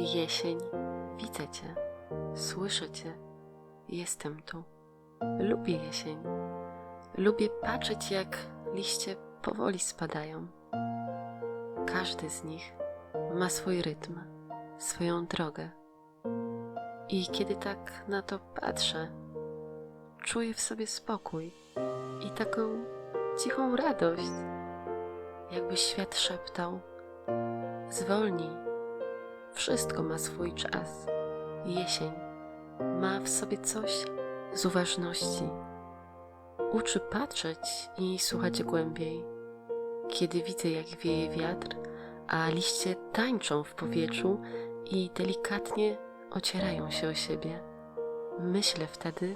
Jesień, widzę Cię, słyszę Cię, jestem tu. Lubię jesień. Lubię patrzeć, jak liście powoli spadają. Każdy z nich ma swój rytm, swoją drogę. I kiedy tak na to patrzę, czuję w sobie spokój i taką cichą radość, jakby świat szeptał: Zwolnij, wszystko ma swój czas. Jesień ma w sobie coś z uważności. Uczy patrzeć i słuchać głębiej. Kiedy widzę, jak wieje wiatr, a liście tańczą w powietrzu i delikatnie ocierają się o siebie, myślę wtedy,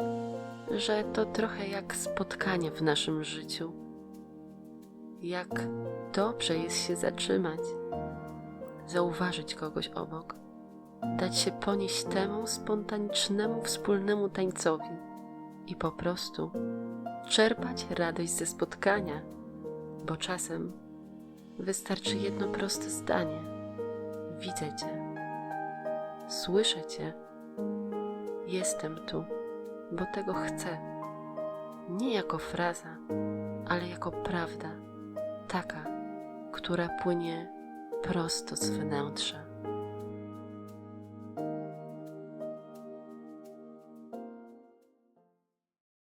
że to trochę jak spotkanie w naszym życiu. Jak dobrze jest się zatrzymać, zauważyć kogoś obok, dać się ponieść temu spontanicznemu wspólnemu tańcowi i po prostu czerpać radość ze spotkania, bo czasem wystarczy jedno proste zdanie: Widzę Cię, słyszę Cię, jestem tu, bo tego chcę. Nie jako fraza, ale jako prawda, taka, która płynie prosto z wnętrza.